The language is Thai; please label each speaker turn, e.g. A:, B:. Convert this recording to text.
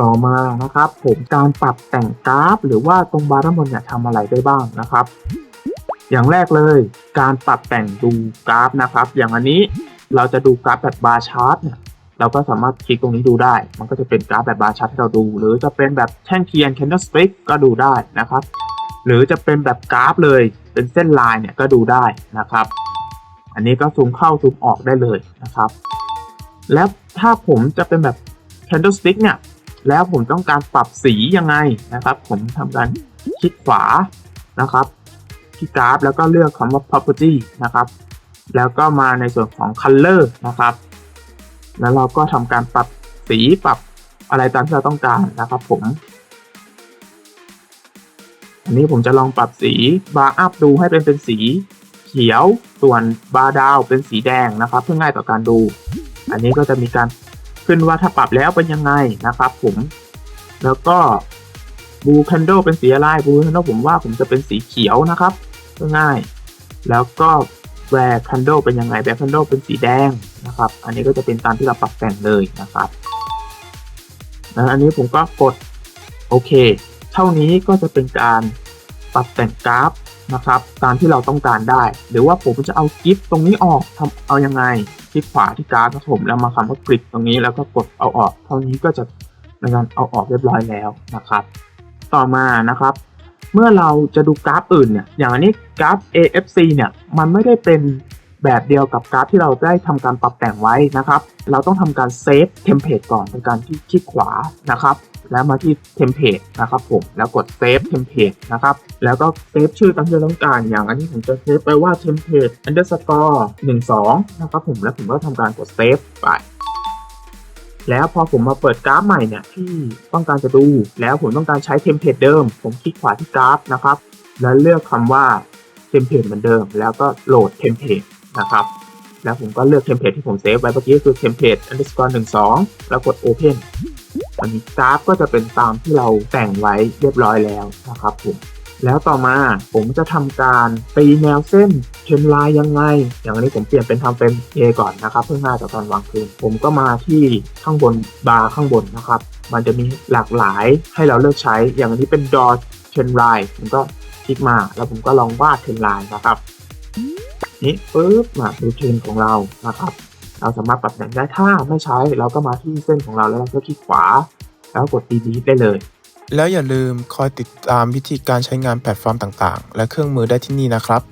A: ต่อมานะครับ ผมการปรับแต่งกราฟ หรือว่าตรงบาร์ด้านบนเนี่ยทำอะไรได้บ้างนะครับ อย่างแรกเลย การปรับแต่งดูกราฟนะครับ อย่างอันนี้เราจะดูกราฟแบบบาร์ชาร์ตเนี่ยเราก็สามารถคลิกตรงนี้ดูได้ มันก็จะเป็นกราฟแบบบาร์ชาร์ตให้เราดู หรือจะเป็นแบบแท่งเทียน candlestick ก็ดูได้นะครับ หรือจะเป็นแบบกราฟเลย เป็นเส้นลายเนี่ยก็ดูได้นะครับ อันนี้ก็ซูมเข้าซูมออกได้เลยนะครับ แล้วถ้าผมจะเป็นแบบ candlestick เนี่ย แล้วผมต้องการปรับสียังไงนะครับ ผมทำการคลิกขวานะครับที่กราฟแล้วก็เลือกคำว่า property นะครับ แล้วก็มาในส่วนของ color นะครับ แล้วเราก็ทำการปรับสีปรับอะไรตามที่เราต้องการนะครับ ผม อันนี้ผมจะลองปรับสีบาร์อัพดูให้เป็นเป็นสีเขียว ส่วนบาร์ดาวเป็นสีแดงนะครับ เพื่อง่ายต่อการดู อันนี้ก็จะมีการ ขึ้นว่าถ้าปรับแล้วเป็นยังไงนะครับผม แล้วก็บูคันโดเป็นสีอะไรบูคันโดผมว่าผมจะเป็นสีเขียวนะครับง่าย แล้วก็แวร์คันโดเป็นยังไงแวร์คันโดเป็นสีแดงนะครับ อันนี้ก็จะเป็นตามที่เราปรับแต่งเลยนะครับแล้วอันนี้ผมก็กดโอเค เท่านี้ก็จะเป็นการปรับแต่งกราฟ นะครับ ตามที่เราต้องการได้ หรือว่าผมจะเอากิฟตรงนี้ออกทำเอายังไง คลิกขวาที่กราฟครับผมแล้วมาคำว่ากริดตรงนี้แล้วก็กดเอาออก เท่านี้ก็จะในการเอาออกเรียบร้อยแล้วนะครับ ต่อมานะครับเมื่อเราจะดูกราฟอื่นเนี่ย อย่างอันนี้กราฟ AFC เนี่ย มันไม่ได้เป็นแบบเดียวกับกราฟที่เราได้ทำการปรับแต่งไว้นะครับ เราต้องทำการเซฟเทมเพลตก่อนเป็นการที่คลิกขวานะครับ แล้วมาที่เทมเพลตนะครับผมแล้วกดเซฟเทมเพลตนะครับแล้วก็เซฟชื่อตามที่เราต้องการอย่างอันนี้ผมจะเซฟไปว่าเทมเพลต underscore 12นะครับผมแล้วผมก็ทำการกดเซฟไปแล้วพอผมมาเปิดกราฟใหม่เนี่ยที่ต้องการจะดู แล้วผมต้องการใช้เทมเพลตเดิม ผมคลิกขวาที่กราฟนะครับ แล้วเลือกคำว่าเทมเพลตเหมือนเดิม แล้วก็โหลดเทมเพลตนะครับแล้วผมก็เลือกเทมเพลตที่ผมเซฟไว้เมื่อกี้คือเทมเพลต underscore 12แล้วกด open อันนี้กราฟก็จะเป็นตามที่เราแต่งไว้เรียบร้อยแล้วนะครับผมแล้วต่อมาผมจะทำการตีแนวเส้นเทรนไลน์ยังไง อย่างอันนี้ผมเปลี่ยนเป็นทำเป็น A ก่อนนะครับ เพื่อง่ายต่อการวางคืนผมก็มาที่ข้างบนบาร์ข้างบนนะครับ มันจะมีหลากหลายให้เราเลือกใช้ อย่างอันนี้เป็นดอเทรนไลน์ผมก็คลิกมาแล้วผมก็ลองวาดเทรนไลน์นะครับ นี่ปุ๊บมาดูเทรนของเรานะครับ เราสามารถปรับแต่งได้ถ้าไม่ใช้เราก็มาที่เส้นของเราแล้วเราก็คลิกขวา แล้วกด delete ได้เลย
B: แล้วอย่าลืมคอยติดตามวิธีการใช้งานแพลตฟอร์มต่างๆ และเครื่องมือได้ที่นี่นะครับ